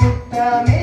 சுத்தமே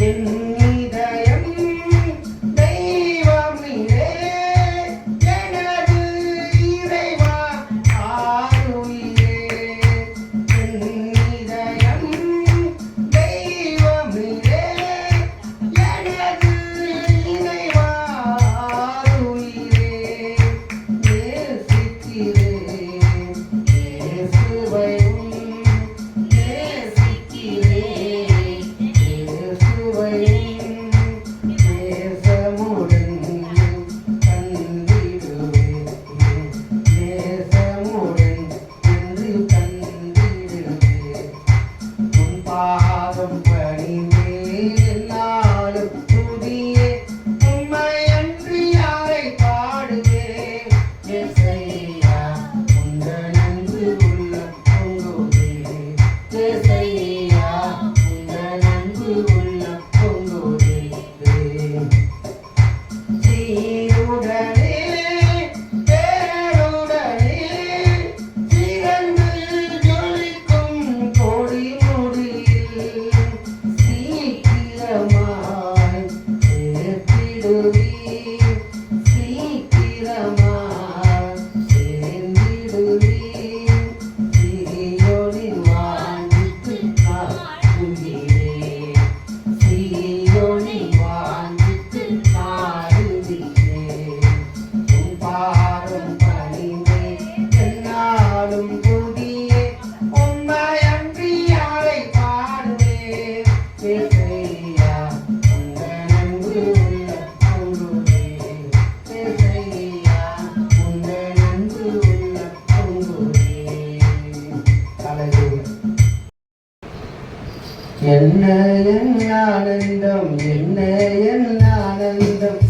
என் என்ன என் ஆனந்தம்? என்ன என் ஆனந்தம்?